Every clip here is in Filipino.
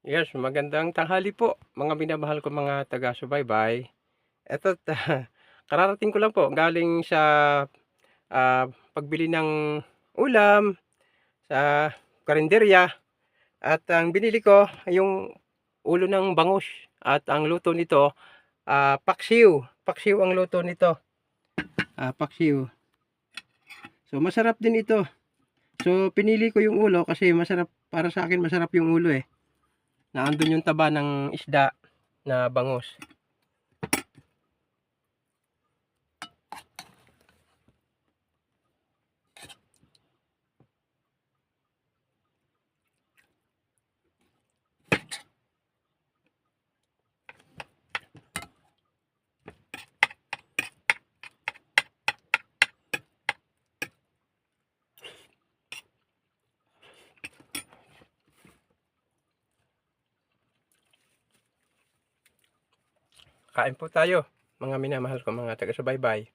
Yes, magandang tanghali po mga minamahal ko mga taga-subaybay. Eto ta kararating ko lang po galing sa, ah, pagbili ng ulam sa karenderya at ang binili ko yung ulo ng bangus at ang luto nito, ah, paksiw. Paksiw ang luto nito. Ah, paksiw. So masarap din ito. So pinili ko yung ulo kasi masarap para sa akin masarap yung ulo, eh. Na andun yung taba ng isda na bangus. Kain po tayo, mga minamahal ko mga taga-subaybay.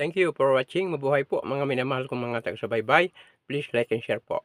Thank you for watching. Mabuhay po mga minamahal kong mga taga-subaybay. Please like and share po.